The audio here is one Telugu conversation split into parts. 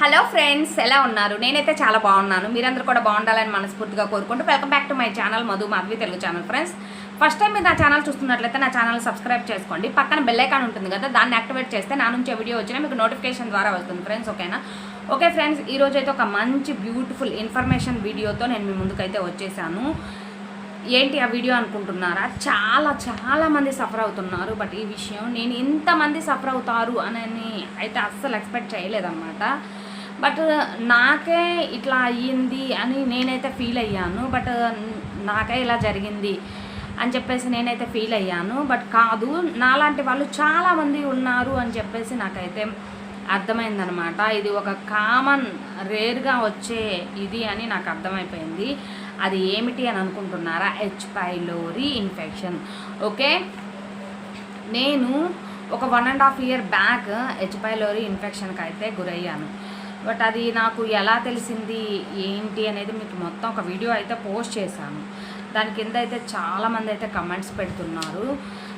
హలో ఫ్రెండ్స్ ఎలా ఉన్నారు? నేనైతే చాలా బాగున్నాను. మీరందరూ కూడా బాగుండాలని మనస్ఫూర్తిగా కోరుకుంటూ welcome back to my channel Madhu Madhavi Telugu channel friends. First time మీరు నా ఛానల్ చూస్తున్నట్లయితే నా ఛానల్ సబ్స్క్రైబ్ చేసుకోండి. పక్కన బెల్ ఐకాన్ ఉంటుంది కదా దాన్ని యాక్టివేట్ చేస్తే నా నుంచి వీడియో వచ్చినా మీకు నోటిఫికేషన్ ద్వారా వస్తుంది ఫ్రెండ్స్ ఓకేనా? ఓకే ఫ్రెండ్స్ ఈరోజు అయితే ఒక మంచి బ్యూటిఫుల్ ఇన్ఫర్మేషన్ వీడియోతో నేను మీ ముందుకైతే వచ్చేసాను. ఏంటి ఆ వీడియో అనుకుంటున్నారా? చాలా చాలా మంది సఫర్ అవుతున్నారు బట్ ఈ విషయం నేను ఇంతమంది సఫర్ అవుతారు అని అయితే అస్సలు ఎక్స్పెక్ట్ చేయలేదన్నమాట. బట్ నాకే ఇట్లా అయ్యింది అని నేనైతే ఫీల్ అయ్యాను. బట్ నాకే ఇలా జరిగింది అని చెప్పేసి నేనైతే ఫీల్ అయ్యాను. బట్ కాదు నాలాంటి వాళ్ళు చాలామంది ఉన్నారు అని చెప్పేసి నాకైతే అర్థమైందనమాట. ఇది ఒక కామన్ రేర్గా వచ్చే ఇది అని నాకు అర్థమైపోయింది. అది ఏమిటి అని అనుకుంటున్నారా? H pylori infection okay? నేను ఒక one and half year back H pylori ఇన్ఫెక్షన్కి అయితే గురయ్యాను. బట్ అది నాకు ఎలా తెలిసింది ఏంటి అనేది మీకు మొత్తం ఒక వీడియో అయితే పోస్ట్ చేశాను. దాని కింద అయితే చాలామంది అయితే కమెంట్స్ పెడుతున్నారు.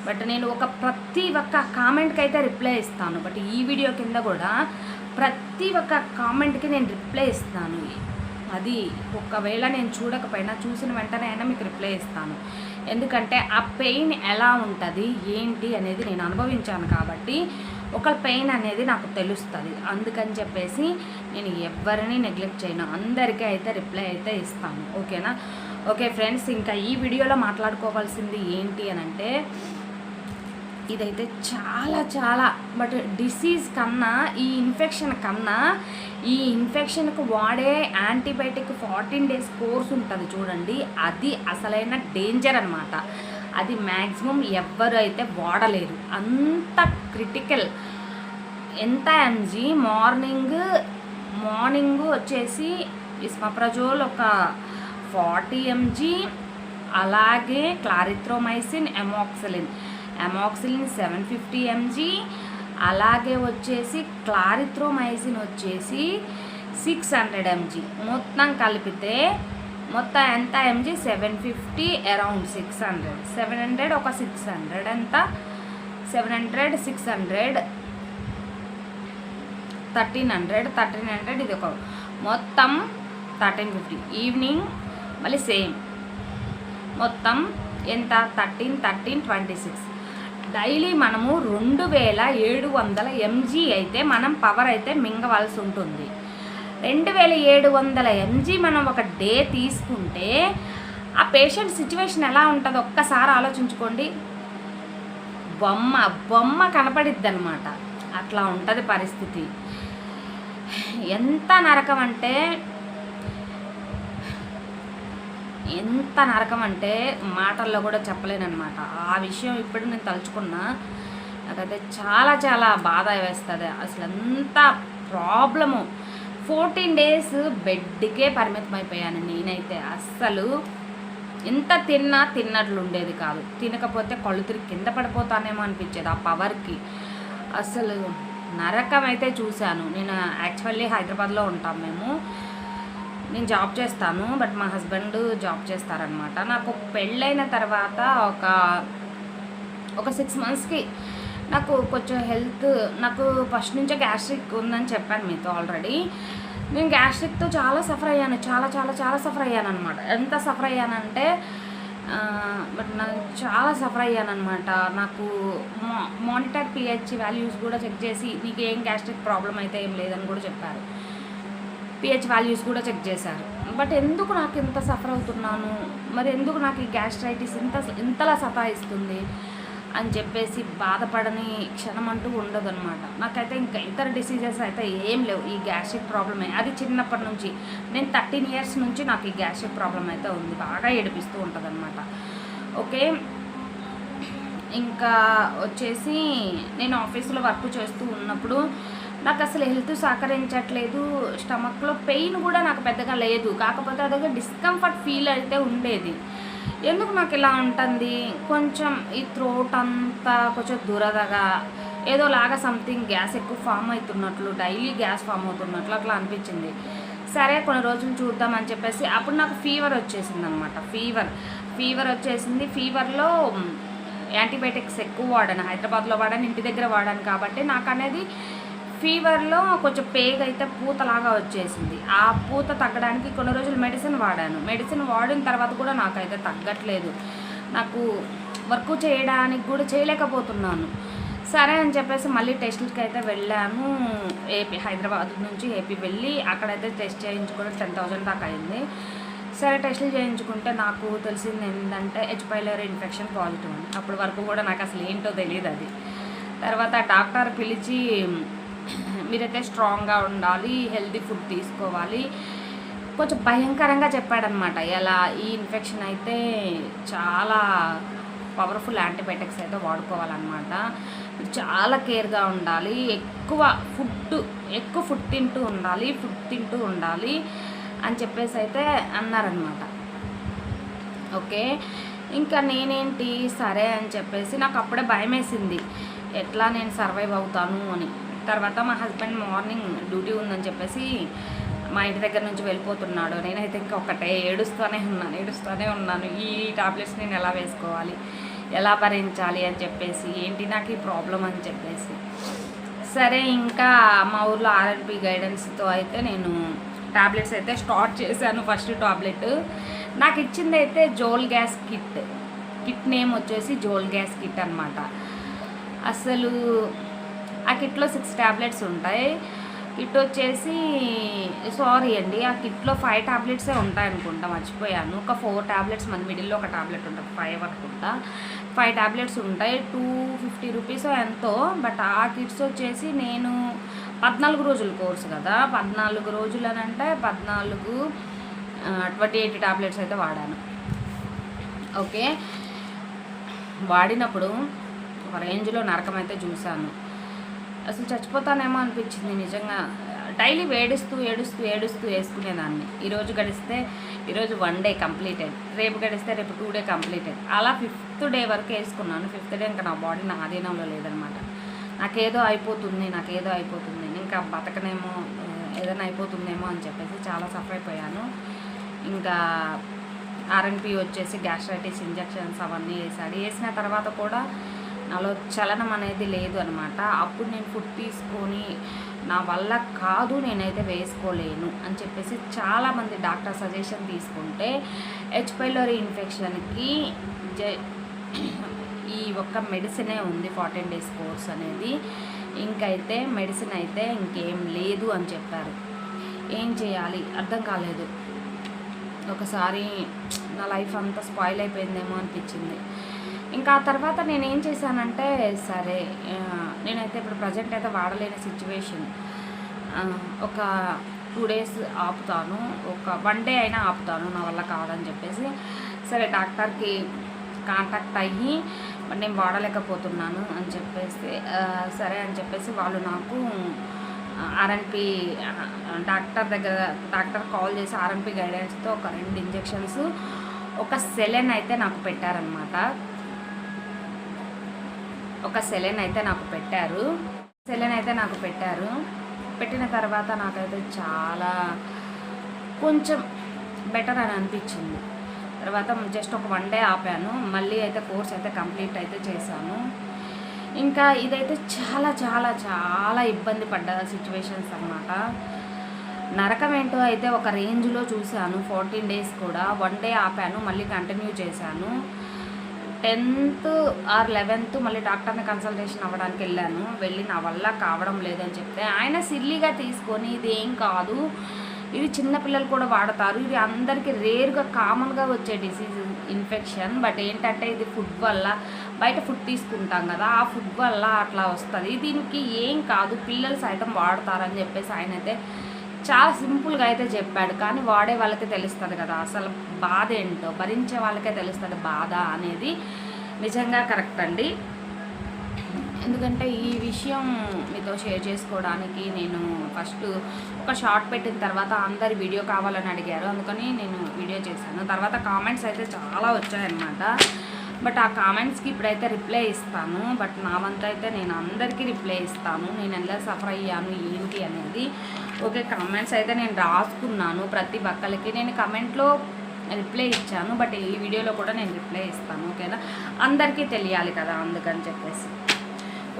బట్ నేను ఒక ప్రతి ఒక్క కామెంట్కి అయితే రిప్లై ఇస్తాను. బట్ ఈ వీడియో కింద కూడా ప్రతి ఒక్క కామెంట్కి నేను రిప్లై ఇస్తాను. అది ఒకవేళ నేను చూడకపోయినా చూసిన వెంటనే అయినా మీకు రిప్లై ఇస్తాను. ఎందుకంటే ఆ పెయిన్ ఎలా ఉంటుంది ఏంటి అనేది నేను అనుభవించాను కాబట్టి ఒక పెయిన్ అనేది నాకు తెలుస్తుంది. అందుకని చెప్పేసి నేను ఎవరిని నెగ్లెక్ట్ చేయను. అందరికీ అయితే రిప్లై అయితే ఇస్తాను. ఓకేనా? ఓకే ఫ్రెండ్స్ ఇంకా ఈ వీడియోలో మాట్లాడుకోవాల్సింది ఏంటి అని అంటే ఇదైతే చాలా చాలా బట్ డిసీజ్ కన్నా ఈ ఇన్ఫెక్షన్ కన్నా ఈ ఇన్ఫెక్షన్కు వాడే యాంటీబయాటిక్ ఫార్టీన్ డేస్ కోర్స్ ఉంటుంది చూడండి. అది అసలైన డేంజర్ అనమాట అది మ్యాక్సిమం ఎవ్వరు అయితే వాడలేరు. అంత క్రిటికల్. ఎంత ఎంజీ మార్నింగ్ మార్నింగ్ వచ్చేసి ఇస్మప్రజోల్ ఒక ఫార్టీ ఎంజీ అలాగే clarithromycin amoxicillin. Amoxicillin seven fifty mg అలాగే వచ్చేసి క్లారిథ్రోమైసిన్ వచ్చేసి సిక్స్ హండ్రెడ్ ఎంజీ. మొత్తం కలిపితే మొత్తం ఎంత mg seven fifty around six hundred seven hundred ఒక సిక్స్ హండ్రెడ్ ఎంత? Seven hundred six hundred thirteen hundred thirteen hundred ఇది ఒక మొత్తం థర్టీన్ ఫిఫ్టీ ఈవినింగ్ మళ్ళీ సేమ్ మొత్తం ఎంత? Thirteen thirteen twenty six daily మనము రెండు వేల ఏడు వందల ఎంజీ అయితే మనం పవర్ అయితే మింగవలసి ఉంటుంది. రెండు వేల ఏడు వందల ఎంజీ మనం ఒక డే తీసుకుంటే ఆ పేషెంట్ సిచ్యువేషన్ ఎలా ఉంటుందో ఒక్కసారి ఆలోచించుకోండి. బొమ్మ బొమ్మ కనపడిద్ది అనమాట అట్లా ఉంటుంది పరిస్థితి. ఎంత నరకం అంటే ఎంత నరకం అంటే మాటల్లో కూడా చెప్పలేనమాట ఆ విషయం ఇప్పుడు నేను తలుచుకున్నా నాకైతే చాలా చాలా బాధ వేస్తుంది. అసలు ఎంత ప్రాబ్లము. ఫోర్టీన్ డేస్ బెడ్కే పరిమితం అయిపోయాను నేనైతే. అస్సలు ఎంత తిన్నా తిన్నట్లు ఉండేది కాదు. తినకపోతే కళ్ళు తిరిగి కింద పడిపోతానేమో అనిపించేది ఆ పవర్కి. అసలు నరకం అయితే చూశాను. నేను యాక్చువల్లీ హైదరాబాద్లో ఉంటాం మేము. నేను జాబ్ చేస్తాను బట్ మా హస్బెండ్ జాబ్ చేస్తారనమాట. నాకు పెళ్ళైన తర్వాత ఒక ఒక సిక్స్ మంత్స్కి నాకు కొంచెం హెల్త్ నాకు ఫస్ట్ నుంచే గ్యాస్ట్రిక్ ఉందని చెప్పాను మీతో ఆల్రెడీ. నేను గ్యాస్ట్రిక్తో చాలా సఫర్ అయ్యాను చాలా చాలా చాలా సఫర్ అయ్యాను అనమాట ఎంత సఫర్ అయ్యానంటే బట్ నాకు చాలా సఫర్ అయ్యానమాట నాకు మా మానిటర్ పిహెచ్ వాల్యూస్ కూడా చెక్ చేసి నీకు ఏం గ్యాస్ట్రిక్ ప్రాబ్లం అయితే ఏం లేదని కూడా చెప్పారు. పిహెచ్ వాల్యూస్ కూడా చెక్ చేశారు. బట్ ఎందుకు నాకు ఇంత సఫర్ అవుతున్నాను? మరి ఎందుకు నాకు ఈ గ్యాస్ట్రైటిస్ ఇంత ఇంతలా సతాయిస్తుంది? అని చెప్పేసి బాధపడని క్షణం అంటూ ఉండదు అనమాట నాకైతే ఇంకా ఇతర డిసీజెస్ అయితే ఏం లేవు. ఈ గ్యాస్ట్రిక్ ప్రాబ్లమే అది చిన్నప్పటి నుంచి. నేను థర్టీన్ ఇయర్స్ నుంచి నాకు ఈ గ్యాస్ట్రిక్ ప్రాబ్లం అయితే ఉంది. బాగా ఏడిపిస్తూ ఉంటుంది అనమాట ఓకే? ఇంకా వచ్చేసి నేను ఆఫీస్లో వర్క్ చేస్తూ ఉన్నప్పుడు నాకు అసలు హెల్త్ సహకరించట్లేదు. స్టమక్లో పెయిన్ కూడా నాకు పెద్దగా లేదు. కాకపోతే అదొక డిస్కంఫర్ట్ ఫీల్ అయితే ఉండేది. ఎందుకు నాకు ఇలా ఉంటుంది కొంచెం ఈ థ్రోట్ అంతా కొంచెం దురదగా ఏదో లాగా సంథింగ్ గ్యాస్ ఎక్కువ ఫామ్ అవుతున్నట్లు డైలీ గ్యాస్ ఫామ్ అవుతున్నట్లు అట్లా అనిపించింది. సరే కొన్ని రోజులు చూద్దామని చెప్పేసి అప్పుడు నాకు ఫీవర్ వచ్చేసింది అనమాట ఫీవర్ ఫీవర్ వచ్చేసింది ఫీవర్లో యాంటీబయాటిక్స్ ఎక్కువ వాడాను. హైదరాబాద్లో వాడాను ఇంటి దగ్గర వాడాను కాబట్టి నాకు అనేది ఫీవర్లో కొంచెం పేగ అయితే పూతలాగా వచ్చేసింది. ఆ పూత తగ్గడానికి కొన్ని రోజులు మెడిసిన్ వాడాను. మెడిసిన్ వాడిన తర్వాత కూడా నాకైతే తగ్గట్లేదు. నాకు వర్క్ చేయడానికి కూడా చేయలేకపోతున్నాను. సరే అని చెప్పేసి మళ్ళీ టెస్ట్కి అయితే వెళ్ళాము. ఏపీ హైదరాబాద్ నుంచి ఏపీ వెళ్ళి అక్కడైతే టెస్ట్ చేయించుకోవడం టెన్ థౌజండ్ దాకా అయింది. సరే టెస్టులు చేయించుకుంటే నాకు తెలిసింది ఏంటంటే హెచ్ పైలరీ ఇన్ఫెక్షన్ పాజిటివ్ అప్పుడు అప్పటి వరకు కూడా నాకు అసలు ఏంటో తెలియదు అది. తర్వాత డాక్టర్ పిలిచి మీరైతే స్ట్రాంగ్గా ఉండాలి హెల్తీ ఫుడ్ తీసుకోవాలి. కొంచెం భయంకరంగా చెప్పాడనమాట ఎలా ఈ ఇన్ఫెక్షన్ అయితే చాలా పవర్ఫుల్ యాంటీబయాటిక్స్ అయితే వాడుకోవాలన్నమాట. చాలా కేర్గా ఉండాలి. ఎక్కువ ఫుడ్ ఎక్కువ ఫుడ్ తింటూ ఉండాలి ఫుడ్ తింటూ ఉండాలి అని చెప్పేసి అయితే అన్నారనమాట ఓకే. ఇంకా నేనేంటి? సరే అని చెప్పేసి నాకు అప్పుడే భయం వేసింది ఎట్లా నేను సర్వైవ్ అవుతాను అని. తర్వాత మా హస్బెండ్ మార్నింగ్ డ్యూటీ ఉందని చెప్పేసి మా ఇంటి దగ్గర నుంచి వెళ్ళిపోతున్నాడు. నేనైతే ఇంకా ఒకటే ఏడుస్తూనే ఉన్నాను ఏడుస్తూనే ఉన్నాను. ఈ టాబ్లెట్స్ నేను ఎలా వేసుకోవాలి ఎలా భరించాలి అని చెప్పేసి ఏంటి నాకు ఈ ప్రాబ్లం అని చెప్పేసి. సరే ఇంకా మా ఊర్లో ఆర్ఎన్పి గైడెన్స్తో అయితే నేను టాబ్లెట్స్ అయితే స్టార్ట్ చేశాను. ఫస్ట్ టాబ్లెట్ నాకు ఇచ్చింది అయితే zol gas kit. Kit name వచ్చేసి జోల్ గ్యాస్ కిట్ అనమాట అసలు ఆ కిట్లో సిక్స్ ట్యాబ్లెట్స్ ఉంటాయి. కిట్ వచ్చేసి సారీ అండి ఆ కిట్లో ఫైవ్ ట్యాబ్లెట్సే ఉంటాయి అనుకుంటా మర్చిపోయాను. ఒక ఫోర్ ట్యాబ్లెట్స్ మన మిడిల్లో ఒక ట్యాబ్లెట్ ఉంటుంది ఫైవ్ అనుకుంటా. ఫైవ్ ట్యాబ్లెట్స్ ఉంటాయి టూ ఫిఫ్టీ రూపీస్ ఎంతో బట్ ఆ కిట్స్ వచ్చేసి నేను పద్నాలుగు రోజుల కోర్సు కదా పద్నాలుగు రోజులు అని అంటే పద్నాలుగు ట్వంటీ ఎయిట్ ట్యాబ్లెట్స్ అయితే వాడాను. ఓకే? వాడినప్పుడు ఒక రేంజ్లో నరకం అయితే చూశాను. అసలు చచ్చిపోతానేమో అనిపించింది నిజంగా. డైలీ వేడిస్తూ ఏడుస్తూ ఏడుస్తూ వేసుకునేదాన్ని. ఈరోజు గడిస్తే ఈరోజు వన్ డే కంప్లీటెడ్ రేపు గడిస్తే రేపు టూ డే కంప్లీటెడ్ అలా ఫిఫ్త్ డే వరకు వేసుకున్నాను. ఫిఫ్త్ డే ఇంకా నా బాడీ నా ఆధీనంలో లేదనమాట. నాకేదో అయిపోతుంది నాకేదో అయిపోతుంది. ఇంకా బతకనేమో ఏదైనా అయిపోతుందేమో అని చెప్పేసి చాలా సఫర్ అయిపోయాను. ఇంకా ఆర్ఎన్పి వచ్చేసి గ్యాస్ట్రైటిస్ ఇంజెక్షన్స్ అవన్నీ వేసాడు వేసిన తర్వాత కూడా నాలో చలనం అనేది లేదు అనమాట అప్పుడు నేను ఫుడ్ తీసుకొని నా వల్ల కాదు నేనైతే వేసుకోలేను అని చెప్పేసి చాలామంది డాక్టర్ సజెషన్ తీసుకుంటే హెచ్ పైలోరీ ఇన్ఫెక్షన్కి జ ఈ ఒక్క మెడిసినే ఉంది ఫార్టీన్ డేస్ కోర్స్ అనేది. ఇంకైతే మెడిసిన్ అయితే ఇంకేం లేదు అని చెప్పారు. ఏం చేయాలి? అర్థం కాలేదు. ఒకసారి నా లైఫ్ అంతా స్పాయిల్ అయిపోయిందేమో అనిపించింది. ఇంకా ఆ తర్వాత నేను ఏం చేశానంటే సరే నేనైతే ఇప్పుడు ప్రజెంట్ అయితే వాడలేని సిచ్యువేషన్. ఒక టూ డేస్ ఆపుతాను ఒక వన్ డే అయినా ఆపుతాను నా వల్ల కాదని చెప్పేసి. సరే డాక్టర్కి కాంటాక్ట్ అయ్యి నేను వాడలేకపోతున్నాను అని చెప్పేసి సరే అని చెప్పేసి వాళ్ళు నాకు ఆర్ఎన్పి డాక్టర్ దగ్గర డాక్టర్ కాల్ చేసి ఆర్ఎన్పి గైడెన్స్తో ఒక రెండు ఇంజెక్షన్స్ ఒక సెలెన్ అయితే నాకు పెట్టారనమాట ఒక సెలెన్ అయితే నాకు పెట్టారు. సెలెన్ అయితే నాకు పెట్టారు. పెట్టిన తర్వాత నాకైతే చాలా కొంచెం బెటర్ అని అనిపించింది. తర్వాత జస్ట్ ఒక వన్ డే ఆపాను. మళ్ళీ అయితే కోర్స్ అయితే కంప్లీట్ అయితే చేశాను. ఇంకా ఇదైతే చాలా చాలా చాలా ఇబ్బంది పడ్డ సిచ్యువేషన్స్ అనమాట నరకం ఏంటో అయితే ఒక రేంజ్లో చూశాను. ఫోర్టీన్ డేస్ కూడా. వన్ డే ఆపాను. మళ్ళీ కంటిన్యూ చేశాను. టెన్త్ ఆర్ లెవెన్త్ మళ్ళీ డాక్టర్ని కన్సల్టేషన్ అవ్వడానికి వెళ్ళాను. వెళ్ళి నా వల్ల కావడం లేదని చెప్తే ఆయన సిల్లీగా తీసుకొని ఇది ఏం కాదు ఇది చిన్నపిల్లలు కూడా వాడతారు. ఇది అందరికీ రేర్గా కామన్గా వచ్చే డిసీజ్ ఇన్ఫెక్షన్. బట్ ఏంటంటే ఇది ఫుడ్ వల్ల బయట ఫుడ్ తీసుకుంటాం కదా ఆ ఫుడ్ వల్ల అట్లా వస్తుంది. దీనికి ఏం కాదు. పిల్లలు సైతం వాడతారని చెప్పేసి ఆయన అయితే చాలా సింపుల్గా అయితే చెప్పాడు కానీ వాడే వాళ్ళకి తెలుస్తుంది కదా. అసలు బాధ ఏంటో భరించే వాళ్ళకే తెలుస్తుంది బాధ అనేది నిజంగా కరెక్ట్ అండి. ఎందుకంటే ఈ విషయం మీతో షేర్ చేసుకోవడానికి నేను ఫస్ట్ ఒక షార్ట్ పెట్టిన తర్వాత అందరి వీడియో కావాలని అడిగారు అందుకని నేను వీడియో చేశాను. తర్వాత కామెంట్స్ అయితే చాలా వచ్చాయన్నమాట. బట్ ఆ కామెంట్స్కి ఇప్పుడైతే రిప్లై ఇస్తాను. బట్ నా వంతు అయితే నేను అందరికీ రిప్లై ఇస్తాను. నేను ఎలా సఫర్ అయ్యాను ఏంటి అనేది. ఓకే కామెంట్స్ అయితే నేను రాసుకున్నాను ప్రతి ఒక్కరికి నేను కమెంట్లో రిప్లై ఇచ్చాను. బట్ ఈ వీడియోలో కూడా నేను రిప్లై ఇస్తాను ఓకేనా? అందరికీ తెలియాలి కదా అందుకని చెప్పేసి.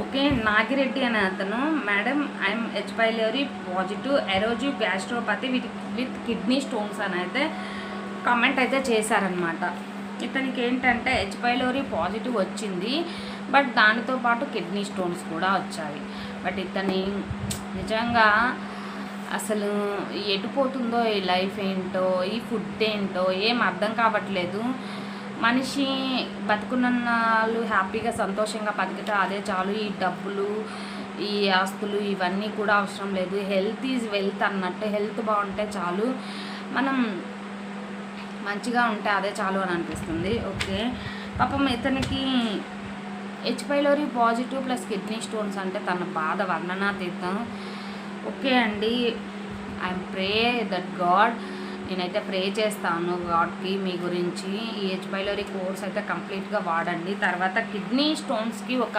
ఓకే నాగిరెడ్డి అనే అతను madam I'm H pylori positive erosive gastropathy with with kidney stones అని అయితే కామెంట్ అయితే చేశారనమాట ఇతనికి ఏంటంటే హెచ్ పైలోరీ పాజిటివ్ వచ్చింది బట్ దానితో పాటు కిడ్నీ స్టోన్స్ కూడా వచ్చాయి. బట్ ఇతని నిజంగా అసలు ఎటుపోతుందో ఈ లైఫ్ ఏంటో ఈ ఫుడ్ ఏంటో ఏం అర్థం కావట్లేదు. మనిషి బతుకున్నాళ్ళు హ్యాపీగా సంతోషంగా బతికితే అదే చాలు. ఈ డబ్బులు ఈ ఆస్తులు ఇవన్నీ కూడా అవసరం లేదు. హెల్త్ ఈజ్ వెల్త్ అన్నట్టు హెల్త్ బాగుంటే చాలు. మనం మంచిగా ఉంటే అదే చాలు అని అనిపిస్తుంది. ఓకే. పాపం ఇతనికి H pylori positive plus kidney stones అంటే తన బాధ వర్ణనాతీతం. ఓకే అండి. ఐఎమ్ ప్రే దట్ గాడ్ నేనైతే ప్రే చేస్తాను గాడ్కి మీ గురించి. ఈ హెచ్బైలోరీ కోర్స్ అయితే కంప్లీట్గా వాడండి. తర్వాత కిడ్నీ స్టోన్స్కి ఒక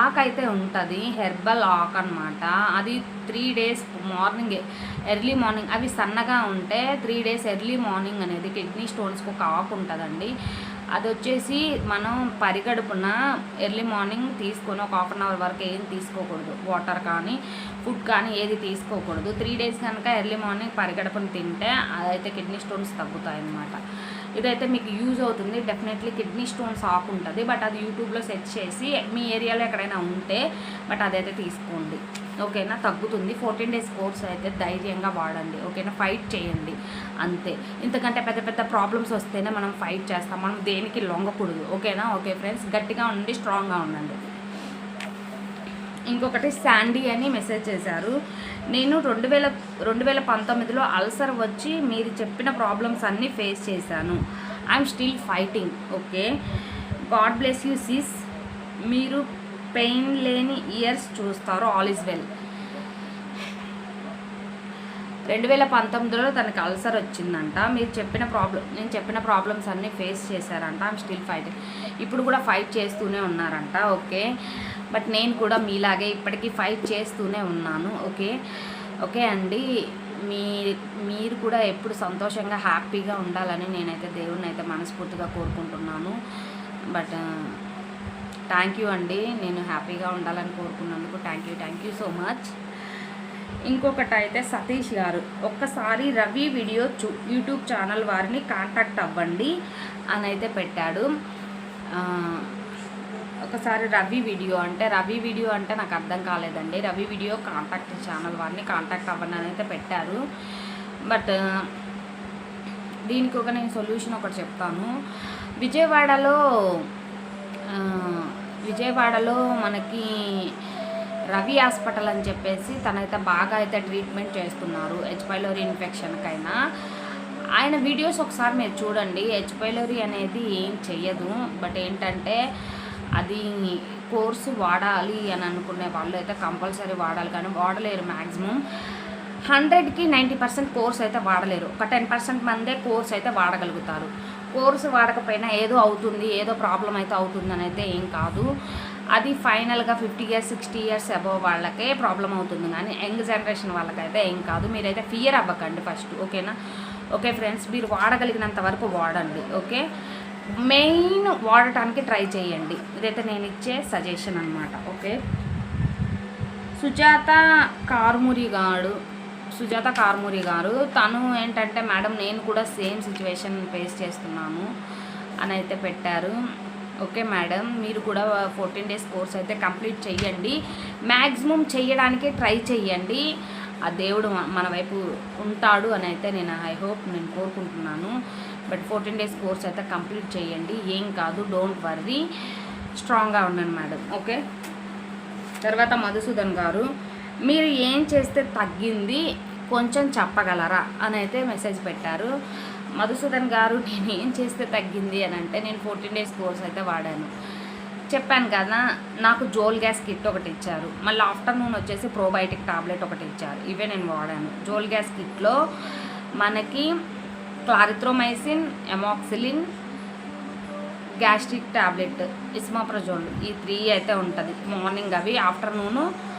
ఆక్ అయితే ఉంటుంది హెర్బల్ ఆక్ అనమాట అది three days morning early morning అవి సన్నగా ఉంటే త్రీ డేస్ ఎర్లీ మార్నింగ్ అనేది కిడ్నీ స్టోన్స్కి ఒక ఆకు ఉంటుందండి. అది వచ్చేసి మనం పరిగడుపున ఎర్లీ మార్నింగ్ తీసుకొని ఒక హాఫ్ అన్ అవర్ వరకు ఏం తీసుకోకూడదు. వాటర్ కానీ ఫుడ్ కానీ ఏది తీసుకోకూడదు. త్రీ డేస్ కనుక ఎర్లీ మార్నింగ్ పరిగడపను తింటే అదైతే కిడ్నీ స్టోన్స్ తగ్గుతాయి అన్నమాట ఇదైతే మీకు యూజ్ అవుతుంది. డెఫినెట్లీ కిడ్నీ స్టోన్స్ ఆఫ్ ఉంటుంది. బట్ అది యూట్యూబ్లో సెర్చ్ చేసి మీ ఏరియాలో ఎక్కడైనా ఉంటే బట్ అదైతే తీసుకోండి. ఓకేనా? తగ్గుతుంది. ఫోర్టీన్ డేస్ కోర్స్ అయితే ధైర్యంగా వాడండి. ఓకేనా? ఫైట్ చేయండి. అంతే. ఇంతకంటే పెద్ద పెద్ద ప్రాబ్లమ్స్ వస్తేనే మనం ఫైట్ చేస్తాం. మనం దేనికి లొంగకూడదు. ఓకేనా? Okay friends. గట్టిగా ఉండి స్ట్రాంగ్గా ఉండండి. ఇంకొకటి శాండీ అని మెసేజ్ చేశారు. నేను రెండు వేల రెండు వేల పంతొమ్మిదిలో అల్సర్ వచ్చి మీరు చెప్పిన ప్రాబ్లమ్స్ అన్నీ ఫేస్ చేశాను. I'm still fighting. Okay? God bless you sis. మీరు పెయిన్ లేని ఇయర్స్ చూస్తారు ఆల్ ఇస్ వెల్. రెండు వేల పంతొమ్మిదిలో తనకి అల్సర్ వచ్చిందంట. మీరు చెప్పిన ప్రాబ్లం నేను చెప్పిన ప్రాబ్లమ్స్ అన్నీ ఫేస్ చేశారంట. ఐమ్ స్టిల్ ఫైటింగ్ ఇప్పుడు కూడా ఫైట్ చేస్తూనే ఉన్నారంట ఓకే? బట్ నేను కూడా మీలాగే ఇప్పటికీ ఫైట్ చేస్తూనే ఉన్నాను ఓకే? ఓకే అండి. మీ మీరు కూడా ఎప్పుడు సంతోషంగా హ్యాపీగా ఉండాలని నేనైతే దేవుడిని అయితే మనస్ఫూర్తిగా కోరుకుంటున్నాను. బట్ థ్యాంక్ యూ అండి. నేను హ్యాపీగా ఉండాలని కోరుకున్నందుకు thank you thank you so much ఇంకొకటి అయితే సతీష్ గారు ఒక్కసారి రవి వీడియో చూ యూట్యూబ్ ఛానల్ వారిని కాంటాక్ట్ అవ్వండి అని అయితే పెట్టాడు ఒకసారి రవి వీడియో అంటే రవి వీడియో అంటే నాకు అర్థం కాలేదండి. రవి వీడియో కాంటాక్ట్ ఛానల్ వారిని కాంటాక్ట్ అవ్వండి అని అయితే పెట్టారు. బట్ దీనికి ఒక నేను సొల్యూషన్ ఒకటి చెప్తాను. విజయవాడలో విజయవాడలో మనకి రవి హాస్పిటల్ అని చెప్పేసి తనైతే బాగా అయితే ట్రీట్మెంట్ చేస్తున్నారు హెచ్పైలోరీ ఇన్ఫెక్షన్కైనా ఆయన వీడియోస్ ఒకసారి మీరు చూడండి. హెచ్ పైలోరీ అనేది ఏం చెయ్యదు. బట్ ఏంటంటే అది కోర్సు వాడాలి అని అనుకునే వాళ్ళు అయితే కంపల్సరీ వాడాలి. కానీ వాడలేరు మ్యాక్సిమం హండ్రెడ్కి నైంటీ పర్సెంట్ కోర్స్ అయితే వాడలేరు. ఒక టెన్ పర్సెంట్ మందే కోర్స్ అయితే వాడగలుగుతారు. కోర్సు వాడకపోయినా ఏదో అవుతుంది ఏదో ప్రాబ్లం అయితే అవుతుందని అయితే ఏం కాదు. అది ఫైనల్గా fifty years sixty years above వాళ్ళకే ప్రాబ్లం అవుతుంది కానీ యంగ్ జనరేషన్ వాళ్ళకైతే ఏం కాదు. మీరైతే ఫియర్ అవ్వకండి ఫస్ట్ ఓకేనా? ఓకే ఫ్రెండ్స్ మీరు వాడగలిగినంత వరకు వాడండి ఓకే? మెయిన్ వాడటానికి ట్రై చేయండి. ఇదైతే నేను ఇచ్చే సజెషన్ అనమాట ఓకే? సుజాత కార్మురి గారు సుజాత కార్మూరి గారు. తను ఏంటంటే మేడం నేను కూడా సేమ్ సిచ్యువేషన్ ఫేస్ చేస్తున్నాను అని అయితే పెట్టారు. ఓకే మేడం మీరు కూడా ఫోర్టీన్ డేస్ కోర్స్ అయితే కంప్లీట్ చేయండి మ్యాక్సిమం చేయడానికే ట్రై చేయండి ఆ దేవుడు మన వైపు ఉంటాడు అని అయితే నేను ఐ హోప్ నేను కోరుకుంటున్నాను. బట్ ఫోర్టీన్ డేస్ కోర్స్ అయితే కంప్లీట్ చేయండి ఏం కాదు డోంట్ వర్రీ. స్ట్రాంగ్గా ఉన్నాను మేడం. ఓకే? తర్వాత మధుసూదన్ గారు. మీరు ఏం చేస్తే తగ్గింది కొంచెం చెప్పగలరా? అని అయితే మెసేజ్ పెట్టారు. మధుసూదన్ గారు నేను ఏం చేస్తే తగ్గింది? అని అంటే నేను ఫోర్టీన్ డేస్ కోర్స్ అయితే వాడాను. చెప్పాను కదా నాకు జోల్ గ్యాస్ కిట్ ఒకటి ఇచ్చారు. మళ్ళీ ఆఫ్టర్నూన్ వచ్చేసి ప్రోబయోటిక్ టాబ్లెట్ ఒకటి ఇచ్చారు. ఇవే నేను వాడాను. జోల్ గ్యాస్ కిట్లో మనకి clarithromycin amoxicillin gastric tablet esomeprazole ఈ త్రీ అయితే ఉంటుంది. మార్నింగ్ అవి ఆఫ్టర్నూను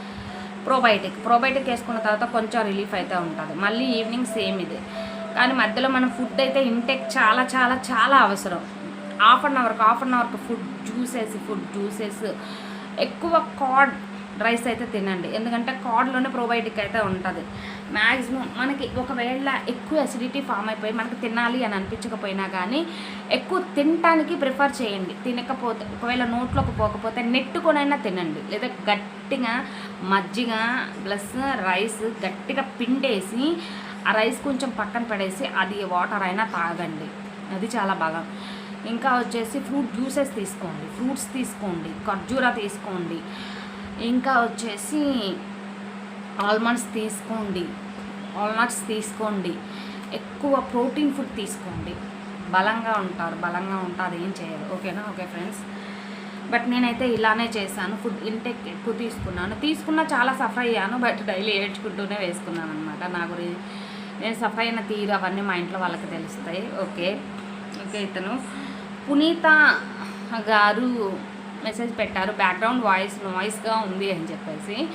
ప్రోబయోటిక్ ప్రోబయోటిక్ వేసుకున్న తర్వాత కొంచెం రిలీఫ్ అయితే ఉంటుంది. మళ్ళీ ఈవినింగ్ సేమ్ ఇది. కానీ మధ్యలో మనం ఫుడ్ అయితే ఇంటెక్ చాలా చాలా చాలా అవసరం. హాఫ్ అన్ అవర్కి హాఫ్ అన్ అవర్కి ఫుడ్ జ్యూసెస్ ఫుడ్ జ్యూసెస్ ఎక్కువ కార్డ్ రైస్ అయితే తినండి. ఎందుకంటే కార్డ్లోనే ప్రోబయోటిక్ అయితే ఉంటుంది. మ్యాక్సిమం మనకి ఒకవేళ ఎక్కువ అసిడిటీ ఫామ్ అయిపోయి మనకి తినాలి అని అనిపించకపోయినా కానీ ఎక్కువ తినటానికి ప్రిఫర్ చేయండి. తినకపోతే ఒకవేళ నోట్లోకి పోకపోతే నెట్టుకొనైనా తినండి. లేదా గట్టిగా మజ్జిగ ప్లస్ రైస్ గట్టిగా పిండేసి ఆ రైస్ కొంచెం పక్కన పడేసి అది వాటర్ అయినా తాగండి. అది చాలా బాగా. ఇంకా వచ్చేసి ఫ్రూట్ జ్యూసెస్ తీసుకోండి. ఫ్రూట్స్ తీసుకోండి. ఖర్జూరా తీసుకోండి. ఇంకా వచ్చేసి ఆల్మండ్స్ తీసుకోండి. ఆల్మండ్స్ తీసుకోండి. ఎక్కువ ప్రోటీన్ ఫుడ్ తీసుకోండి. బలంగా ఉంటారు బలంగా ఉంటారు ఏం చేయరు. ఓకేనా? Okay friends. బట్ నేనైతే ఇలానే చేశాను. ఫుడ్ ఇంటెక్ ఎక్కువ తీసుకున్నాను. తీసుకున్న చాలా సఫర్ అయ్యాను. బట్ డైలీ ఏడ్చుకుంటూనే వేసుకున్నాను అనమాట నా గురించి నేను సఫర్ అయిన తీరు అవన్నీ మా ఇంట్లో వాళ్ళకి తెలుస్తాయి. ఓకే. ఓకే ఇతను. పునీత గారు మెసేజ్ పెట్టారు. బ్యాక్గ్రౌండ్ వాయిస్ నాయిస్గా ఉంది అని చెప్పేసి.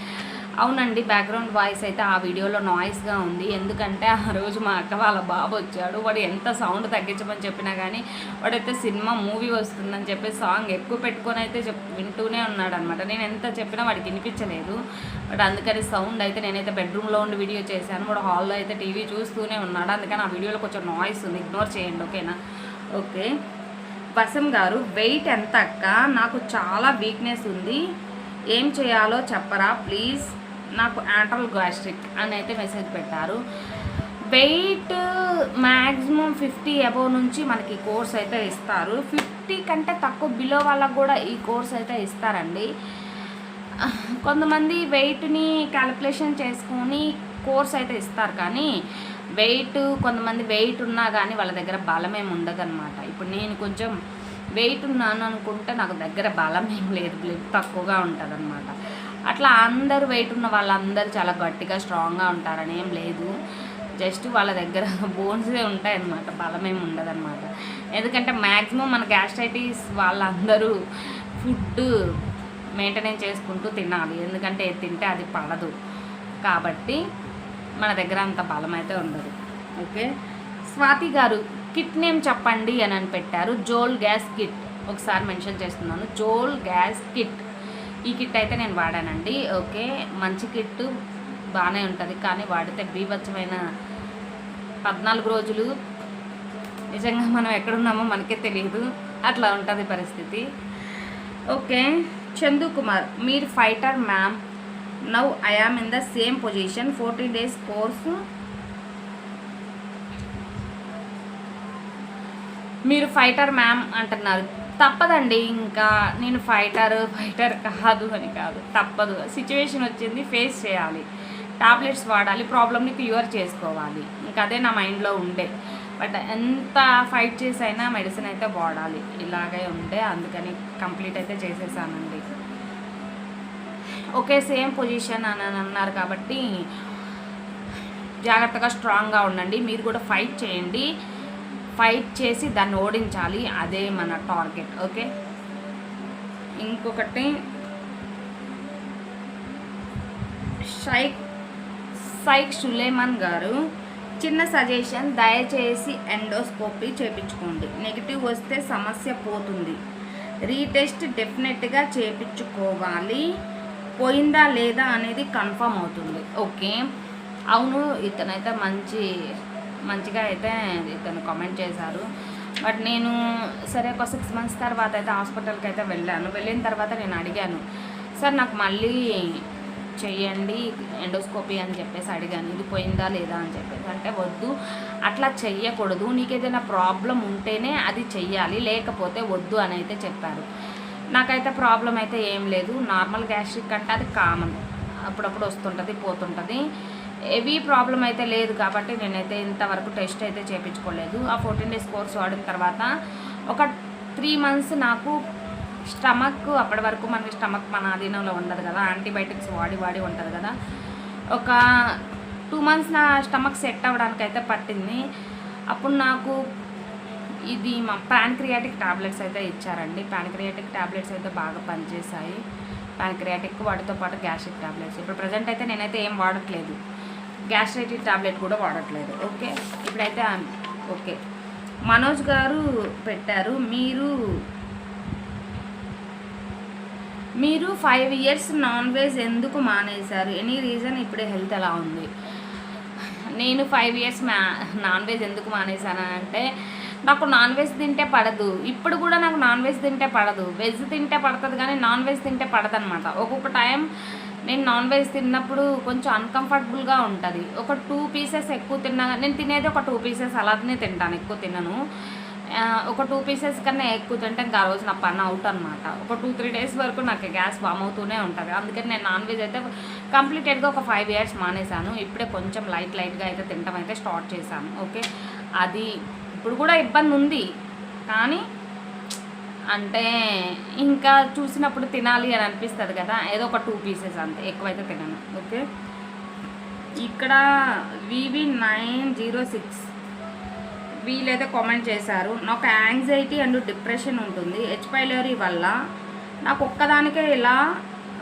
అవునండి బ్యాక్గ్రౌండ్ వాయిస్ అయితే ఆ వీడియోలో నాయిస్గా ఉంది. ఎందుకంటే ఆ రోజు మా అక్క వాళ్ళ బాబు వచ్చాడు. వాడు ఎంత సౌండ్ తగ్గించమని చెప్పినా కానీ వాడైతే సినిమా మూవీ వస్తుందని చెప్పి సాంగ్ ఎక్కువ పెట్టుకొని అయితే చెప్ వింటూనే ఉన్నాడు అనమాట నేను ఎంత చెప్పినా వాడికి వినిపించలేదు. బట్ అందుకని సౌండ్ అయితే నేనైతే బెడ్రూమ్లో ఉండి వీడియో చేశాను. వాడు హాల్లో అయితే టీవీ చూస్తూనే ఉన్నాడు. అందుకని ఆ వీడియోలో కొంచెం నాయిస్ ఉంది. ఇగ్నోర్ చేయండి ఓకేనా ఓకే వసం గారు వెయిట్ ఎంత అక్క? నాకు చాలా వీక్నెస్ ఉంది. ఏం చేయాలో చెప్పరా ప్లీజ్ నాకు యాంట్రల్ గ్యాస్ట్రిక్ అని అయితే మెసేజ్ పెట్టారు. వెయిట్ మ్యాక్సిమం ఫిఫ్టీ అబోవ్ నుంచి మనకి కోర్స్ అయితే ఇస్తారు. ఫిఫ్టీ కంటే తక్కువ బిలో వాళ్ళకు కూడా ఈ కోర్స్ అయితే ఇస్తారండి. కొంతమంది వెయిట్ని క్యాలిక్యులేషన్ చేసుకొని కోర్స్ అయితే ఇస్తారు కానీ వెయిట్ కొంతమంది వెయిట్ ఉన్నా కానీ వాళ్ళ దగ్గర బలమేం ఉండదన్నమాట. ఇప్పుడు నేను కొంచెం వెయిట్ ఉన్నాను అనుకుంటే నాకు దగ్గర బలం ఏం లేదు బ్లడ్ తక్కువగా ఉంటుంది అనమాట అట్లా అందరూ వెయిట్ ఉన్న వాళ్ళందరూ చాలా గట్టిగా స్ట్రాంగ్గా ఉంటారని ఏం లేదు. జస్ట్ వాళ్ళ దగ్గర బోన్సే ఉంటాయన్నమాట. బలం ఏమి ఉండదన్నమాట. ఎందుకంటే మ్యాక్సిమం మన గ్యాస్ట్రైటిస్ వాళ్ళందరూ ఫుడ్ మెయింటెనెన్స్ చేసుకుంటూ తినాలి. ఎందుకంటే తింటే అది పడదు. కాబట్టి మన దగ్గర అంత బలం అయితే ఉండదు. ఓకే? స్వాతి గారు కిట్ నేమ్ చెప్పండి అని అని పెట్టారు. జోల్ గ్యాస్ కిట్. ఒకసారి మెన్షన్ చేస్తున్నాను. జోల్ గ్యాస్ కిట్. ఈ కిట్ అయితే నేను వాడానండి. ఓకే మంచి కిట్ బాగానే ఉంటుంది. కానీ వాడితే బీభత్సమైన పద్నాలుగు రోజులు నిజంగా మనం ఎక్కడున్నామో మనకే తెలియదు. అట్లా ఉంటుంది పరిస్థితి. ఓకే చందు కుమార్ మీరు fighter ma'am. Now I am in the same position fourteen days course మీరు ఫైటర్ మ్యామ్ అంటున్నారు. తప్పదండి ఇంకా నేను ఫైటర్ ఫైటర్ కాదు అని కాదు. తప్పదు. సిచ్యువేషన్ వచ్చింది ఫేస్ చేయాలి. టాబ్లెట్స్ వాడాలి ప్రాబ్లమ్ని క్యూర్ చేసుకోవాలి. ఇంకా అదే నా మైండ్లో ఉండే. బట్ ఎంత ఫైట్ చేసైనా మెడిసిన్ అయితే వాడాలి. ఇలాగే ఉండే అందుకని కంప్లీట్ అయితే చేసేసానండి. ఒకే సేమ్ పొజిషన్ అని అన్నారు కాబట్టి జాగ్రత్తగా స్ట్రాంగ్గా ఉండండి. మీరు కూడా ఫైట్ చేయండి. ఫైట్ చేసి దాన్ని ఓడించాలి అదే మన టార్గెట్ ఓకే? ఇంకొకటి షైక్ సైక్ సులేమాన్ గారు చిన్న సజెషన్ దయచేసి ఎండోస్కోపీ చేయించుకోండి నెగిటివ్ వస్తే సమస్య పోతుంది. రీటెస్ట్ డెఫినెట్గా చేయించుకోవాలి పోయిందా లేదా అనేది కన్ఫర్మ్ అవుతుంది. ఓకే? అవును ఇతనైతే మంచి మంచిగా అయితే ఇతను కామెంట్ చేశారు. బట్ నేను సరే ఒక సిక్స్ మంత్స్ తర్వాత అయితే హాస్పిటల్కి అయితే వెళ్ళాను. వెళ్ళిన తర్వాత నేను అడిగాను సార్ నాకు మళ్ళీ చెయ్యండి ఎండోస్కోపీ అని చెప్పేసి అడిగాను. ఇది పోయిందా లేదా అని చెప్పేసి. అంటే వద్దు అట్లా చెయ్యకూడదు. నీకు ఏదైనా ప్రాబ్లం ఉంటేనే అది చెయ్యాలి లేకపోతే వద్దు అని అయితే చెప్పారు. నాకైతే ప్రాబ్లం అయితే ఏం లేదు. నార్మల్ గ్యాస్ట్రిక్ అంటే అది కామన్ అప్పుడప్పుడు వస్తుంటుంది పోతుంటుంది. హెవీ ప్రాబ్లం అయితే లేదు కాబట్టి నేనైతే ఇంతవరకు టెస్ట్ అయితే చేయించుకోలేదు ఆ ఫోర్టీన్ డేస్ కోర్స్ వాడిన తర్వాత ఒక త్రీ మంత్స్ నాకు స్టమక్ అప్పటి వరకు మనకి స్టమక్ మన ఆధీనంలో ఉండదు కదా యాంటీబయాటిక్స్ వాడి వాడి ఉంటుంది కదా. ఒక టూ మంత్స్ నా స్టమక్ సెట్ అవ్వడానికి అయితే పట్టింది. అప్పుడు నాకు ఇది మా ప్యాన్క్రియాటిక్ ట్యాబ్లెట్స్ అయితే ఇచ్చారండి. ప్యాన్క్రియాటిక్ టాబ్లెట్స్ అయితే బాగా పనిచేశాయి. ప్యాన్క్రియాటిక్ వాటితో పాటు గ్యాస్ట్రిక్ ట్యాబ్లెట్స్ ఇప్పుడు ప్రజెంట్ అయితే నేనైతే ఏం వాడట్లేదు. గ్యాస్ట్రైటిక్ టాబ్లెట్ కూడా వాడట్లేదు. ఓకే? ఇప్పుడైతే ఓకే. మనోజ్ గారు పెట్టారు మీరు మీరు ఫైవ్ ఇయర్స్ నాన్ వెజ్ ఎందుకు మానేశారు? ఎనీ రీజన్ ఇప్పుడే హెల్త్ ఎలా ఉంది? నేను ఫైవ్ ఇయర్స్ మా నాన్ వెజ్ ఎందుకు మానేశాను అంటే నాకు నాన్ వెజ్ తింటే పడదు. ఇప్పుడు కూడా నాకు నాన్ వెజ్ తింటే పడదు. వెజ్ తింటే పడుతుంది కానీ నాన్ వెజ్ తింటే పడదు అనమాట ఒక్కొక్క టైం నేను నాన్ వెజ్ తిన్నప్పుడు కొంచెం అన్కంఫర్టబుల్గా ఉంటుంది. ఒక టూ పీసెస్ ఎక్కువ తిన్నా నేను తినేది ఒక టూ పీసెస్ అలానే తింటాను ఎక్కువ తినను. ఒక టూ పీసెస్ కన్నా ఎక్కువ తింటే ఇంకా ఆ రోజు నా పని అవుట్ అనమాట ఒక టూ త్రీ డేస్ వరకు నాకు గ్యాస్ వామ్ అవుతూనే ఉంటుంది. అందుకని నేను నాన్ వెజ్ అయితే కంప్లీటెడ్గా ఒక ఫైవ్ ఇయర్స్ మానేశాను. ఇప్పుడే కొంచెం లైట్ లైట్గా అయితే తినటం అయితే స్టార్ట్ చేశాను. ఓకే అది ఇప్పుడు కూడా ఇబ్బంది ఉంది. కానీ అంటే ఇంకా చూసినప్పుడు తినాలి అని అనిపిస్తుంది కదా ఏదో ఒక టూ పీసెస్ అంతే ఎక్కువైతే తినను ఓకే? ఇక్కడ V V nine zero six వీళ్ళైతే కామెంట్ చేశారు నాకు యాంగ్జైటీ అండ్ డిప్రెషన్ ఉంటుంది హెచ్ పైలరీ వల్ల నాకు ఒక్కదానికే ఇలా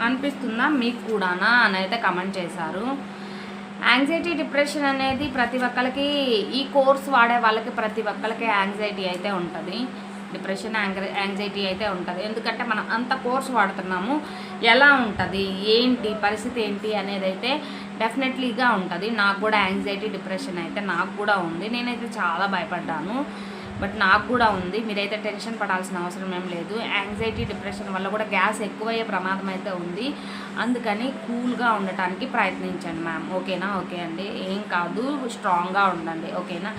అనిపిస్తుందా? మీకు కూడానా? అని అయితే కమెంట్ చేశారు. యాంగ్జైటీ డిప్రెషన్ అనేది ప్రతి ఒక్కరికి ఈ కోర్స్ వాడే వాళ్ళకి ప్రతి ఒక్కరికి యాంగ్జైటీ అయితే ఉంటుంది. డిప్రెషన్ యాంగ్జైటీ అయితే ఉంటుంది. ఎందుకంటే మనం అంత కోర్స్ వాడుతున్నాము. ఎలా ఉంటుంది? ఏంటి? పరిస్థితి ఏంటి? అనేది అయితే డెఫినెట్లీగా ఉంటుంది. నాకు కూడా యాంగ్జైటీ డిప్రెషన్ అయితే నాకు కూడా ఉంది. నేనైతే చాలా భయపడ్డాను. బట్ నాకు కూడా ఉంది. మీరైతే టెన్షన్ పడాల్సిన అవసరం ఏం లేదు. యాంగ్జైటీ డిప్రెషన్ వల్ల కూడా గ్యాస్ ఎక్కువయ్యే ప్రమాదం అయితే ఉంది. అందుకని కూల్గా ఉండటానికి ప్రయత్నించండి మ్యామ్. ఓకేనా? ఓకే అండి. ఏం కాదు. స్ట్రాంగ్గా ఉండండి. ఓకేనా?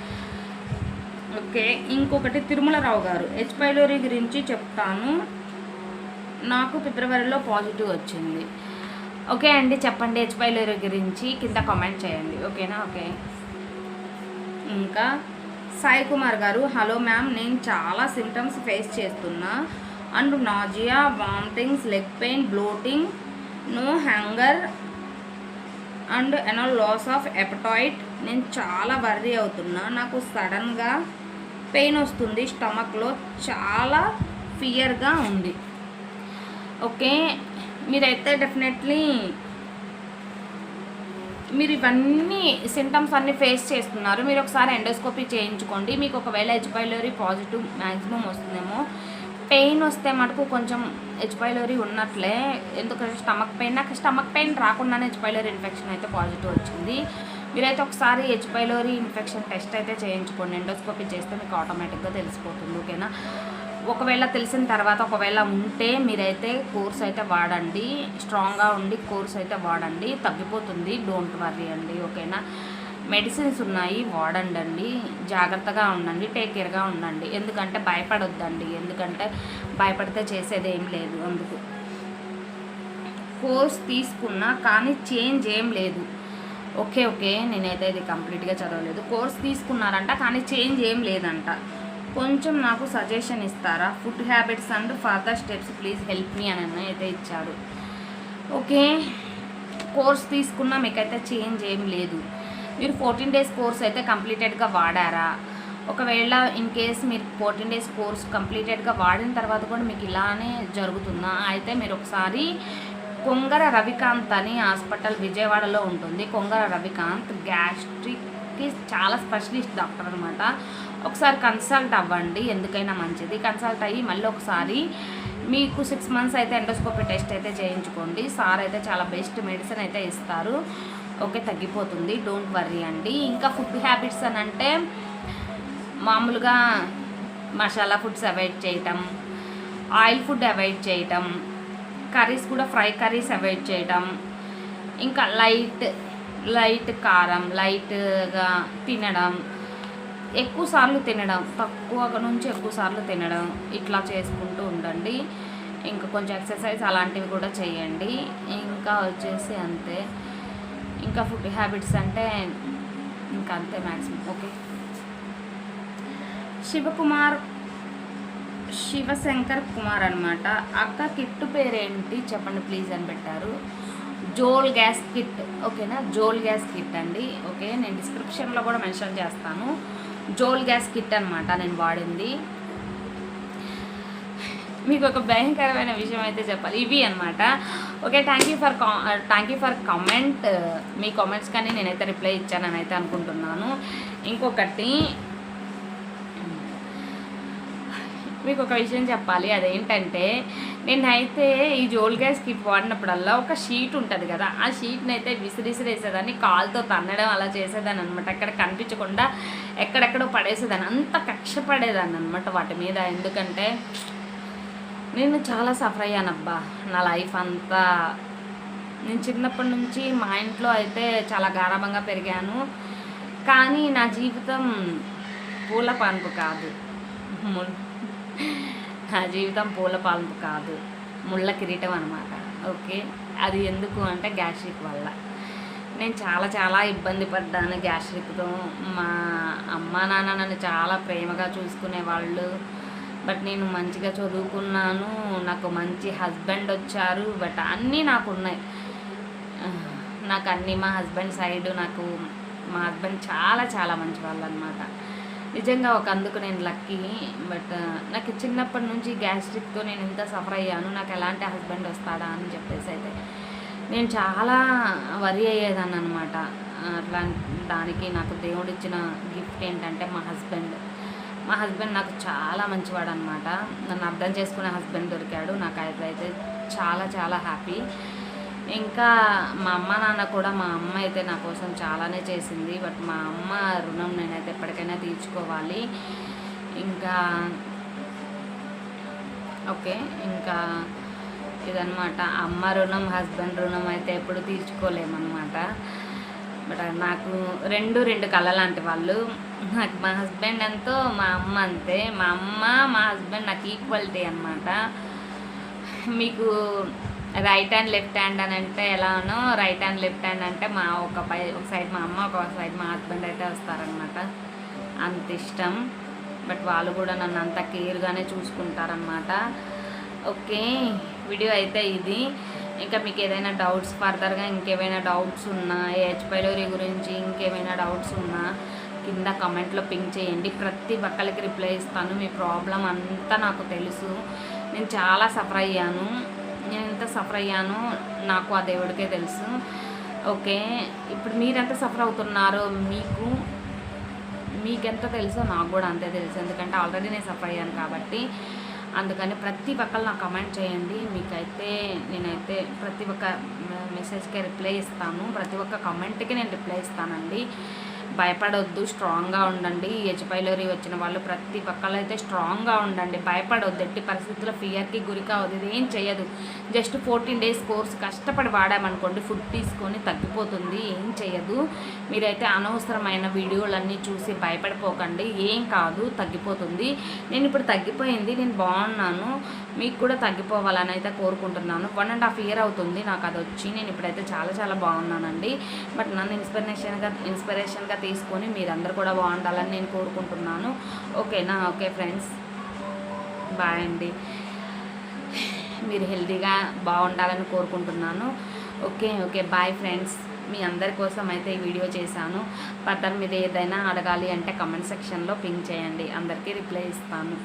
ఓకే ఇంకొకటి తిరుమలరావు గారు. హెచ్ పైలోరీ గురించి చెప్తాను. నాకు ఫిబ్రవరిలో పాజిటివ్ వచ్చింది. ఓకే అండి చెప్పండి హెచ్ పైలోరీ గురించి. కింద కామెంట్ చేయండి. ఓకేనా? ఓకే. ఇంకా సాయి కుమార్ గారు హలో మ్యామ్ నేను చాలా సిమ్టమ్స్ ఫేస్ చేస్తున్నా. And nausea vomitings leg pain bloating no hunger and ఎనో loss of appetite నేను చాలా వర్రీ అవుతున్నా. నాకు సడన్గా పెయిన్ వస్తుంది స్టమక్లో చాలా ఫియర్గా ఉంది. ఓకే మీరైతే డెఫినెట్లీ మీరు ఇవన్నీ సింటమ్స్ అన్నీ ఫేస్ చేస్తున్నారు. మీరు ఒకసారి ఎండోస్కోపీ చేయించుకోండి. మీకు ఒకవేళ హెచ్బైలోరీ పాజిటివ్ మ్యాక్సిమం వస్తుందేమో. పెయిన్ వస్తే మటుకు కొంచెం హెచ్బైలోరీ ఉన్నట్లే. ఎందుకంటే స్టమక్ పెయిన్ నాకు స్టమక్ పెయిన్ రాకుండానే హెచ్బైలోరీ ఇన్ఫెక్షన్ అయితే పాజిటివ్ వచ్చింది. మీరైతే ఒకసారి హెచ్ పైలోరీ ఇన్ఫెక్షన్ టెస్ట్ అయితే చేయించుకోండి. ఎండోస్కోపీ చేస్తే మీకు ఆటోమేటిక్గా తెలిసిపోతుంది ఓకేనా? ఒకవేళ తెలిసిన తర్వాత ఒకవేళ ఉంటే మీరైతే కోర్స్ అయితే వాడండి. స్ట్రాంగ్గా ఉండి కోర్స్ అయితే వాడండి. తగ్గిపోతుంది. డోంట్ వర్రీ అండి ఓకేనా? మెడిసిన్స్ ఉన్నాయి వాడండి అండి జాగ్రత్తగా ఉండండి టేక్ కేర్గా ఉండండి. ఎందుకంటే భయపడొద్దండి. ఎందుకంటే భయపడితే చేసేది ఏం లేదు అందుకు. కోర్స్ తీసుకున్నా కానీ చేంజ్ ఏం లేదు. ఓకే ఓకే నేనైతే ఇది కంప్లీట్గా చదవలేదు. కోర్స్ తీసుకున్నారంట కానీ చేంజ్ ఏం లేదంట. కొంచెం నాకు సజెషన్ ఇస్తారా? Food habits and further steps please help me అని అయితే ఇచ్చాడు. ఓకే కోర్స్ తీసుకున్నా మీకైతే చేంజ్ ఏం లేదు. మీరు ఫోర్టీన్ డేస్ కోర్స్ అయితే కంప్లీటెడ్గా వాడారా? ఒకవేళ ఇన్ కేస్ మీరు ఫోర్టీన్ డేస్ కోర్స్ కంప్లీటెడ్గా వాడిన తర్వాత కూడా మీకు ఇలానే జరుగుతుందా? అయితే మీరు ఒకసారి కొంగర రవికాంత్ అని హాస్పిటల్ విజయవాడలో ఉంటుంది. కొంగర రవికాంత్ గ్యాస్ట్రిక్కి చాలా స్పెషలిస్ట్ డాక్టర్ అనమాట ఒకసారి కన్సల్ట్ అవ్వండి ఎందుకైనా మంచిది. కన్సల్ట్ అయ్యి మళ్ళీ ఒకసారి మీకు సిక్స్ మంత్స్ అయితే ఎండోస్కోపీ టెస్ట్ అయితే చేయించుకోండి. సార్ అయితే చాలా బెస్ట్ మెడిసిన్ అయితే ఇస్తారు. ఓకే తగ్గిపోతుంది. డోంట్ వర్రీ అండి. ఇంకా ఫుడ్ హ్యాబిట్స్ అని అంటే మామూలుగా మసాలా ఫుడ్స్ అవాయిడ్ చేయటం ఆయిల్ ఫుడ్ అవాయిడ్ చేయటం కర్రీస్ కూడా ఫ్రై కర్రీస్ అవాయిడ్ చేయటం. ఇంకా లైట్ లైట్ కారం లైట్గా తినడం. ఎక్కువ సార్లు తినడం. తక్కువ నుంచి ఎక్కువ సార్లు తినడం. ఇట్లా చేసుకుంటూ ఉండండి. ఇంకా కొంచెం ఎక్సర్సైజ్ అలాంటివి కూడా చేయండి. ఇంకా వచ్చేసి అంతే. ఇంకా ఫుడ్ హ్యాబిట్స్ అంటే ఇంకా అంతే మ్యాక్సిమం ఓకే. శివకుమార్ శివశంకర్ కుమార్ అనమాట అక్క కిట్టు పేరేంటి చెప్పండి ప్లీజ్ అని పెట్టారు. జోల్ గ్యాస్ కిట్ ఓకేనా? జోల్ గ్యాస్ కిట్ అండి. ఓకే నేను డిస్క్రిప్షన్లో కూడా మెన్షన్ చేస్తాను. జోల్ గ్యాస్ కిట్ అనమాట నేను వాడింది. మీకు ఒక భయంకరమైన విషయం అయితే చెప్పాలి. ఇవి అనమాట ఓకే థ్యాంక్ యూ ఫర్ కా థ్యాంక్ యూ ఫర్ కామెంట్ మీ కామెంట్స్ కానీ నేనైతే రిప్లై ఇచ్చానని అయితే అనుకుంటున్నాను. ఇంకొకటి మీకు ఒక విషయం చెప్పాలి. అదేంటంటే నేనైతే ఈ జోల్ గ్యాస్ కిట్ వాడినప్పుడల్లా ఒక షీట్ ఉంటుంది కదా ఆ షీట్ని అయితే విసిరిసిరేసేదాన్ని కాలుతో తన్నడం అలా చేసేదాన్ని అనమాట అక్కడ కనిపించకుండా ఎక్కడెక్కడో పడేసేదాన్ని అంత కక్ష పడేదాన్ని అనమాట వాటి మీద. ఎందుకంటే నేను చాలా సఫర్ అయ్యానబ్బా నా లైఫ్ అంతా. నేను చిన్నప్పటి నుంచి మా ఇంట్లో అయితే చాలా గారాభంగా పెరిగాను. కానీ నా జీవితం పూల పాన్పు కాదు. ము- నా జీవితం పూల పాన్పు కాదు. ముళ్ళ కిరీటం అనమాట ఓకే? అది ఎందుకు అంటే గ్యాస్ట్రిక్ వల్ల. నేను చాలా చాలా ఇబ్బంది పడ్డాను గ్యాస్ట్రిక్తో. మా అమ్మ నాన్న నన్ను చాలా ప్రేమగా చూసుకునేవాళ్ళు బట్ నేను మంచిగా చదువుకున్నాను. నాకు మంచి హస్బెండ్ వచ్చారు. బట్ అన్నీ నాకు ఉన్నాయి నాకు అన్నీ మా హస్బెండ్ సైడ్. నాకు మా హస్బెండ్ చాలా చాలా మంచి వాళ్ళు అనమాట నిజంగా ఒక అందుకు నేను లక్కీ బట్ uh, నాకు చిన్నప్పటి నుంచి గ్యాస్ట్రిక్తో నేను ఇంత సఫర్ అయ్యాను. నాకు ఎలాంటి హస్బెండ్ వస్తాడా అని చెప్పేసి అయితే నేను చాలా వరి అయ్యేదాన్ని అనమాట అట్లా దానికి నాకు దేవుడు ఇచ్చిన గిఫ్ట్ ఏంటంటే మా హస్బెండ్ మా హస్బెండ్ నాకు చాలా మంచివాడు అనమాట నన్ను అర్థం చేసుకునే హస్బెండ్ దొరికాడు. నాకు అయితే అయితే చాలా చాలా హ్యాపీ ఇంకా మా అమ్మ నాన్న కూడా మా అమ్మ అయితే నా కోసం చాలానే చేసింది బట్ మా అమ్మ రుణం నేనైతే ఎప్పటికైనా తీర్చుకోవాలి. ఇంకా ఓకే ఇంకా ఇదనమాట అమ్మ రుణం హస్బెండ్ రుణం అయితే ఎప్పుడు తీర్చుకోలేమన్నమాట. బట్ నాకు రెండు రెండు కళ లాంటి వాళ్ళు. నాకు మా హస్బెండ్ ఎంతో మా అమ్మ అంతే. మా అమ్మ మా హస్బెండ్ నాకు ఈక్వాలిటీ అనమాట మీకు రైట్ హ్యాండ్ లెఫ్ట్ హ్యాండ్ అని అంటే ఎలానో రైట్ హ్యాండ్ లెఫ్ట్ హ్యాండ్ అంటే మా ఒక పై ఒక సైడ్ మా అమ్మ ఒక సైడ్ మా హస్బెండ్ అయితే వస్తారనమాట అంత ఇష్టం. బట్ వాళ్ళు కూడా నన్ను అంత కేర్గానే చూసుకుంటారనమాట ఓకే వీడియో అయితే ఇది. ఇంకా మీకు ఏదైనా డౌట్స్ ఫర్దర్గా ఇంకేమైనా డౌట్స్ ఉన్నా హెచ్ పైలోరీ గురించి ఇంకేమైనా డౌట్స్ ఉన్నా కింద కమెంట్లో పింక్ చేయండి. ప్రతి ఒక్కరికి రిప్లై ఇస్తాను. మీ ప్రాబ్లం అంతా నాకు తెలుసు. నేను చాలా సఫర్ అయ్యాను. నేను ఎంత సఫర్ అయ్యానో నాకు ఆ దేవుడికే తెలుసు. ఓకే ఇప్పుడు మీరెంత సఫర్ అవుతున్నారో మీకు మీకెంత తెలుసో నాకు కూడా అంతే తెలుసు. ఎందుకంటే ఆల్రెడీ నేను సఫర్ అయ్యాను కాబట్టి. అందుకని ప్రతి ఒక్కరు నాకు కమెంట్ చేయండి. మీకైతే నేనైతే ప్రతి ఒక్క మెసేజ్కే రిప్లై ఇస్తాను. ప్రతి ఒక్క కమెంట్కి నేను రిప్లై ఇస్తానండి. భయపడొద్దు స్ట్రాంగ్గా ఉండండి. ఈ పైలోరీ వచ్చిన వాళ్ళు ప్రతి ఒక్కళ్ళు అయితే స్ట్రాంగ్గా ఉండండి. భయపడొద్దు. ఎట్టి పరిస్థితుల్లో ఫియర్కి గురి కావద్దు. ఏం చేయదు జస్ట్ ఫోర్టీన్ డేస్ కోర్స్ కష్టపడి వాడామనుకోండి ఫుడ్ తీసుకొని తగ్గిపోతుంది. ఏం చేయదు మీరైతే అనవసరమైన వీడియోలన్నీ చూసి భయపడిపోకండి. ఏం కాదు. తగ్గిపోతుంది. నేను ఇప్పుడు తగ్గిపోయింది. నేను బాగున్నాను. మీకు కూడా తగ్గిపోవాలని అయితే కోరుకుంటున్నాను. వన్ అండ్ హాఫ్ ఇయర్ అవుతుంది. నాకు అది వచ్చి నేను ఇప్పుడైతే చాలా చాలా బాగున్నానండి. బట్ నన్ను ఇన్స్పిరేషన్గా ఇన్స్పిరేషన్గా తీసుకొని మీరందరూ కూడా బాగుండాలని నేను కోరుకుంటున్నాను. ఓకేనా ఓకే ఫ్రెండ్స్ బాయ్ అండి. మీరు హెల్తీగా బాగుండాలని కోరుకుంటున్నాను. ఓకే ఓకే బాయ్ ఫ్రెండ్స్ మీ అందరి కోసం అయితే ఈ వీడియో చేశాను. ఫర్దర్ మీద ఏదైనా అడగాలి అంటే కమెంట్ సెక్షన్లో పింక్ చేయండి. అందరికీ రిప్లై ఇస్తాను.